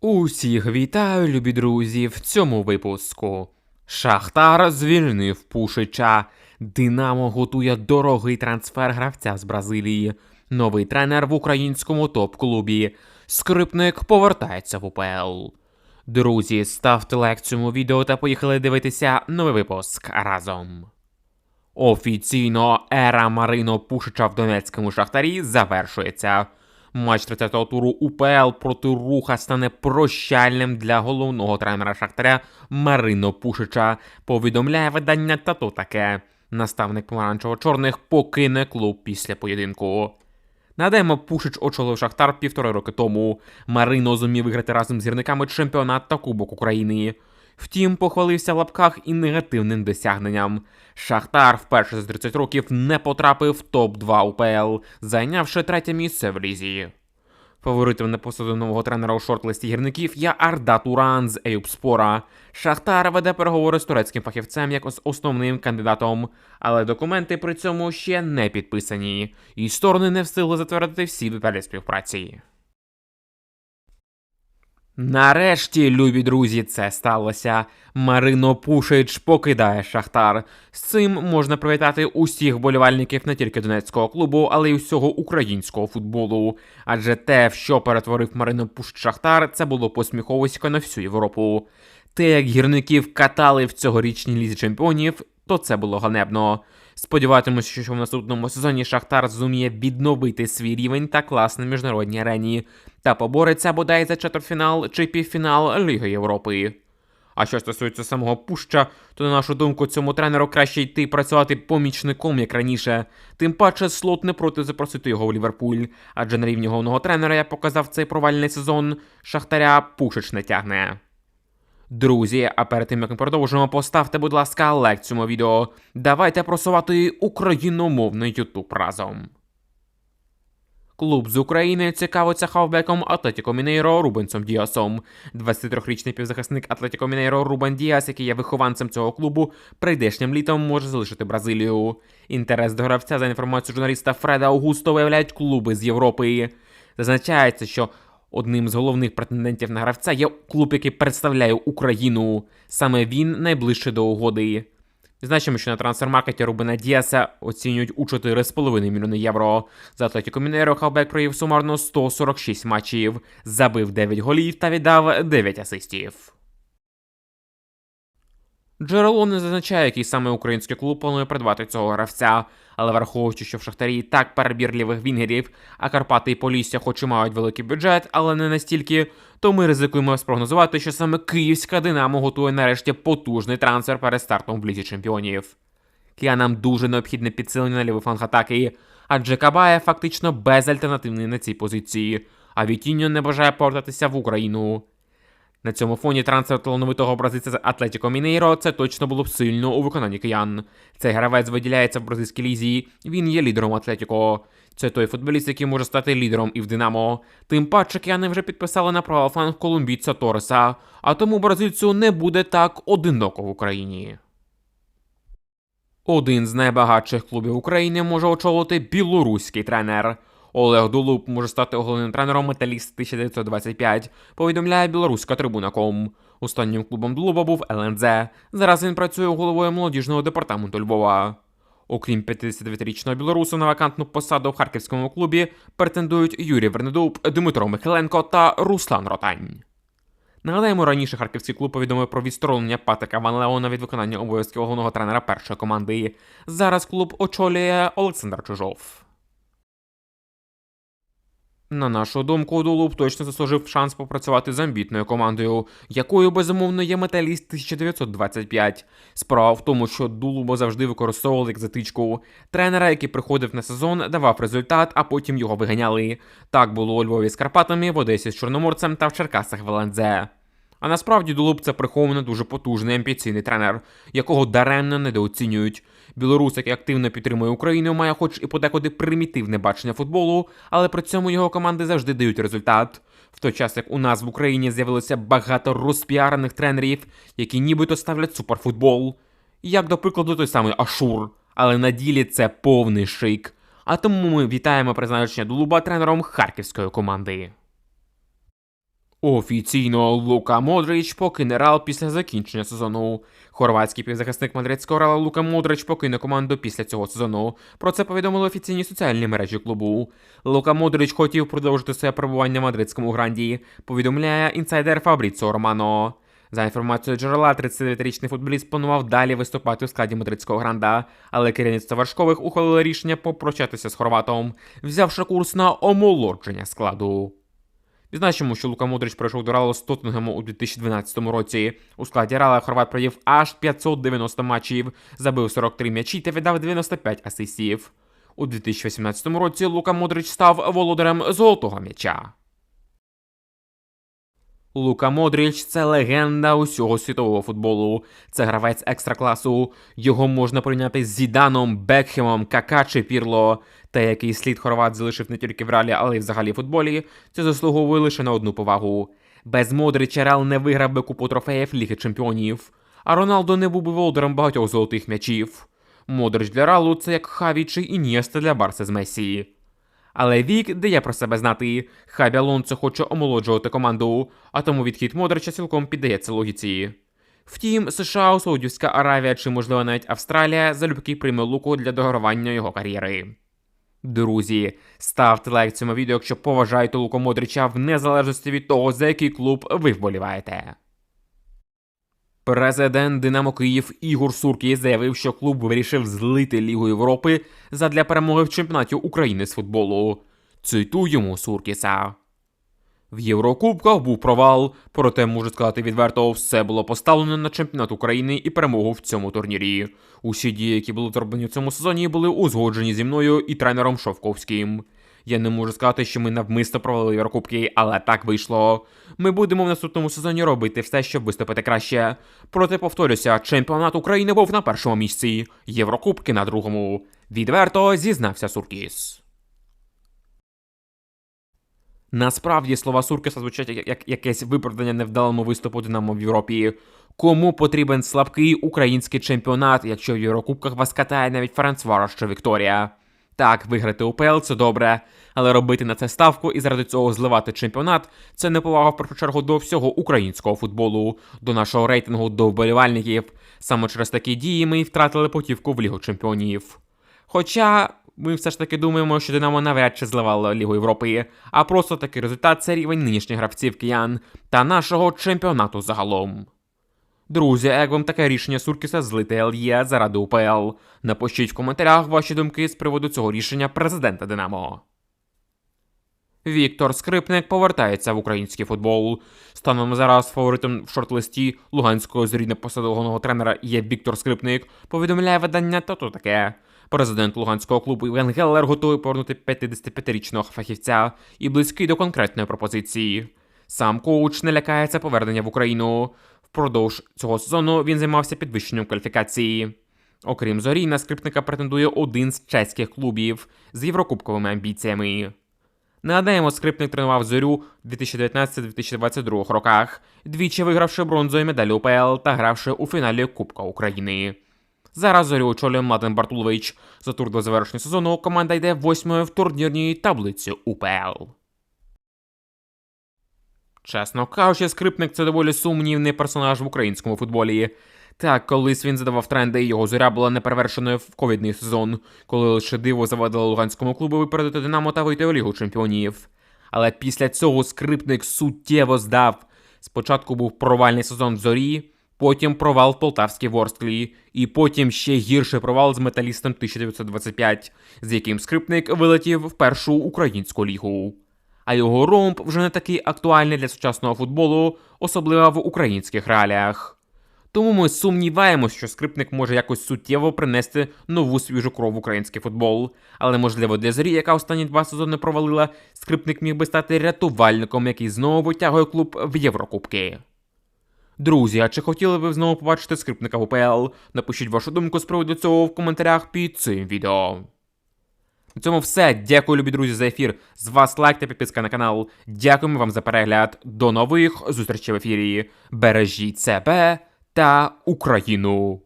Усіх вітаю, любі друзі, в цьому випуску. Шахтар звільнив Пушича. Динамо готує дорогий трансфер гравця з Бразилії. Новий тренер в українському топ-клубі. Скрипник повертається в УПЛ. Друзі, ставте лайк цьому відео та поїхали дивитися новий випуск разом. Офіційно ера Марино Пушича в Донецькому шахтарі завершується. Матч 30-го туру УПЛ проти руха стане прощальним для головного тренера Шахтаря Марино Пушича. Повідомляє видання та то таке. Наставник помаранчево-чорних покине клуб після поєдинку. Нагадаємо, Пушич очолив Шахтар півтори роки тому. Марино зумів виграти разом з гірниками чемпіонат та Кубок України. Втім, похвалився в лапках і негативним досягненням. Шахтар вперше за 30 років не потрапив в топ-2 УПЛ, зайнявши третє місце в лізі. Фаворитом на посаду нового тренера у шорт-листі гірників є Арда Туран з Еюбспора. Шахтар веде переговори з турецьким фахівцем як з основним кандидатом, але документи при цьому ще не підписані, і сторони не встигли затвердити всі деталі співпраці. Нарешті, любі друзі, це сталося. Марино Пушич покидає Шахтар. З цим можна привітати усіх болівальників не тільки донецького клубу, але й усього українського футболу. Адже те, в що перетворив Марино Пушич Шахтар, це було посміховисько на всю Європу. Те, як гірників катали в цьогорічній лізі чемпіонів, то це було ганебно. Сподіватимуся, що в наступному сезоні Шахтар зуміє відновити свій рівень та клас на міжнародній арені та побореться бодай за четвертьфінал чи півфінал Ліги Європи. А що стосується самого Пуща, то на нашу думку, цьому тренеру краще йти працювати помічником, як раніше. Тим паче слот не проти запросити його в Ліверпуль, адже на рівні головного тренера я показав цей провальний сезон. Шахтаря Пушич не тягне. Друзі, а перед тим як ми продовжимо, поставте, будь ласка, лайк цьому відео. Давайте просувати україномовний Ютуб разом. Клуб з України цікавиться хавбеком Атлетіко Мінейро Рубенсом Діасом. 23-річний півзахисник Атлетіко Мінейро Рубен Діас, який є вихованцем цього клубу, прийдешнім літом може залишити Бразилію. Інтерес до гравця за інформацією журналіста Фреда Аугусто виявляють клуби з Європи. Зазначається, що Одним з головних претендентів на гравця є клуб, який представляє Україну. Саме він найближче до угоди. Значимо, що на трансфермаркеті Рубена Діаса оцінюють у 4,5 мільйони євро. За Атлетіко Мінеро Хавбек провів сумарно 146 матчів, забив 9 голів та віддав 9 асистів. Джерело не зазначає, який саме український клуб планує придбати цього гравця, але враховуючи, що в Шахтарі і так перебір лівих вінгерів, а Карпати і Полісся хоч і мають великий бюджет, але не настільки, то ми ризикуємо спрогнозувати, що саме київська Динамо готує нарешті потужний трансфер перед стартом в лізі чемпіонів. Киянам дуже необхідне підсилення на лівий фланг атаки, адже Кабає фактично безальтернативний на цій позиції, а Вітіньо не бажає повертатися в Україну. На цьому фоні трансфер талановитого бразильця з Атлетіко Мінейро це точно було б сильно у виконанні киян. Цей гравець виділяється в бразильській лізі. Він є лідером Атлетіко. Це той футболіст, який може стати лідером і в Динамо. Тим паче кияни вже підписали на право фланг колумбійця Тореса, а тому бразильцю не буде так одиноко в Україні. Один з найбагатших клубів України може очолити білоруський тренер. Олег Дулуб може стати головним тренером Металіст 1925, повідомляє білоруська трибуна.ком. Останнім клубом Дулуба був ЛНЗ. Зараз він працює головою молодіжного департаменту Львова. Окрім 59-річного білоруса на вакантну посаду в харківському клубі претендують Юрій Вернедуб, Дмитро Михайленко та Руслан Ротань. Нагадаємо, раніше харківський клуб повідомив про відсторонення Патрика Ван Леона від виконання обов'язків головного тренера першої команди. Зараз клуб очолює Олександр Чужов. На нашу думку, Дулуб точно заслужив шанс попрацювати з амбітною командою, якою безумовно є металіст 1925. Справа в тому, що Дулуба завжди використовували як затичку. Тренера, який приходив на сезон, давав результат, а потім його виганяли. Так було у Львові з Карпатами, в Одесі з Чорноморцем та в Черкасах в ЛНЗ. А насправді Дулуб це приховано дуже потужний амбіційний тренер, якого даремно недооцінюють. Білорус, який активно підтримує Україну, має хоч і подекуди примітивне бачення футболу, але при цьому його команди завжди дають результат. В той час, як у нас в Україні з'явилося багато розпіарених тренерів, які нібито ставлять суперфутбол. Як, до прикладу, той самий Ашур. Але на ділі це повний шик. А тому ми вітаємо призначення Дулуба тренером харківської команди. Офіційно Лука Модрич покине Реал після закінчення сезону. Хорватський півзахисник мадридського Реала Лука Модрич покине команду після цього сезону. Про це повідомили офіційні соціальні мережі клубу. Лука Модрич хотів продовжити своє перебування в мадридському гранді. Повідомляє інсайдер Фабріцо Романо. За інформацією джерела, 39-річний футболіст планував далі виступати у складі мадридського гранда, але керівництво Вершкових ухвалило рішення попрощатися з хорватом, взявши курс на омолодження складу. Відзначимо, що Лука Модрич пройшов до Ралу з Тоттенгему у 2012 році. У складі Рала Хорват провів аж 590 матчів, забив 43 м'ячі та віддав 95 асистів. У 2018 році Лука Модрич став володарем золотого м'яча. Лука Модріч це легенда усього світового футболу. Це гравець екстракласу. Його можна порівняти з Зіданом, Бекхемом, Кака чи Пірло. Та який слід хорват залишив не тільки в реалі, але й взагалі в футболі, це заслуговує лише на одну повагу. Без Модрича Реал не виграв би купу трофеїв Ліги Чемпіонів, а Роналдо не був би володарем багатьох золотих м'ячів. Модрич для Реалу це як Хаві чи Інєста для Барси з Месії. Але вік дає про себе знати. Хабі Алонсо хоче омолоджувати команду, а тому відхід Модрича цілком піддається логіці. Втім, США, Саудівська Аравія чи, можливо, навіть Австралія залюбки прийме луку для догравання його кар'єри. Друзі, ставте лайк цьому відео, якщо поважаєте Луку Модрича в незалежності від того, за який клуб ви вболіваєте. Президент Динамо Київ Ігор Суркій заявив, що клуб вирішив злити Лігу Європи задля перемоги в чемпіонаті України з футболу. Цитуємо Суркіса. В Єврокубках був провал, проте можу сказати відверто, все було поставлено на чемпіонат України і перемогу в цьому турнірі. Усі дії, які були зроблені в цьому сезоні, були узгоджені зі мною і тренером Шовковським. Я не можу сказати, що ми навмисно провалили Єврокубки, але так вийшло. Ми будемо в наступному сезоні робити все, щоб виступити краще. Проте повторюся, чемпіонат України був на першому місці, Єврокубки на другому. Відверто зізнався Суркіс. Насправді слова Суркіса звучать як, як якесь виправдання невдалому виступу Динамо в Європі. Кому потрібен слабкий український чемпіонат, якщо в Єврокубках вас катає навіть Францвара чи Вікторія? Так, виграти УПЛ це добре, але робити на це ставку і заради цього зливати чемпіонат це неповага в першу чергу до всього українського футболу, до нашого рейтингу, до вболівальників. Саме через такі дії ми й втратили путівку в Лігу Чемпіонів. Хоча ми все ж таки думаємо, що Динамо навряд чи зливало Лігу Європи, а просто такий результат це рівень нинішніх гравців киян та нашого чемпіонату загалом. Друзі, як вам таке рішення Суркіса злити ЛЄ заради УПЛ? Напишіть в коментарях ваші думки з приводу цього рішення президента Динамо. Віктор Скрипник повертається в український футбол. Станом зараз фаворитом в шорт-листі Луганського зорі посадового тренера є Віктор Скрипник. Повідомляє видання та то таке. Президент Луганського клубу Іван Геллер готовий повернути 55-річного фахівця і близький до конкретної пропозиції. Сам коуч не лякається повернення в Україну. Впродовж цього сезону він займався підвищенням кваліфікації. Окрім зорі, на скрипника претендує один з чеських клубів з єврокубковими амбіціями. Нагадаємо, скрипник тренував зорю в 2019-2022 роках, двічі вигравши бронзові медалі УПЛ та гравши у фіналі Кубка України. Зараз зорю очолює Младен Бартулович. За тур до завершення сезону команда йде восьмою в турнірній таблиці УПЛ. Чесно кажучи, скрипник це доволі сумнівний персонаж в українському футболі. Так, колись він задавав тренди, і його зоря була неперевершеною в ковідний сезон, коли лише диво завадило луганському клубу випередити Динамо та вийти у Лігу чемпіонів. Але після цього скрипник суттєво здав. Спочатку був провальний сезон в зорі, потім провал в Полтавській Ворсклі, і потім ще гірший провал з металістом 1925, з яким скрипник вилетів в першу українську лігу а його ромб вже не такий актуальний для сучасного футболу, особливо в українських реаліях. Тому ми сумніваємося, що скрипник може якось суттєво принести нову свіжу кров в український футбол. Але, можливо, для зорі, яка останні два сезони провалила, скрипник міг би стати рятувальником, який знову витягує клуб в Єврокубки. Друзі, а чи хотіли ви знову побачити скрипника в УПЛ? Напишіть вашу думку з приводу цього в коментарях під цим відео. На цьому все. Дякую, любі друзі, за ефір. З вас лайк та підписка на канал. Дякуємо вам за перегляд. До нових зустрічей в ефірі. Бережіть себе та Україну.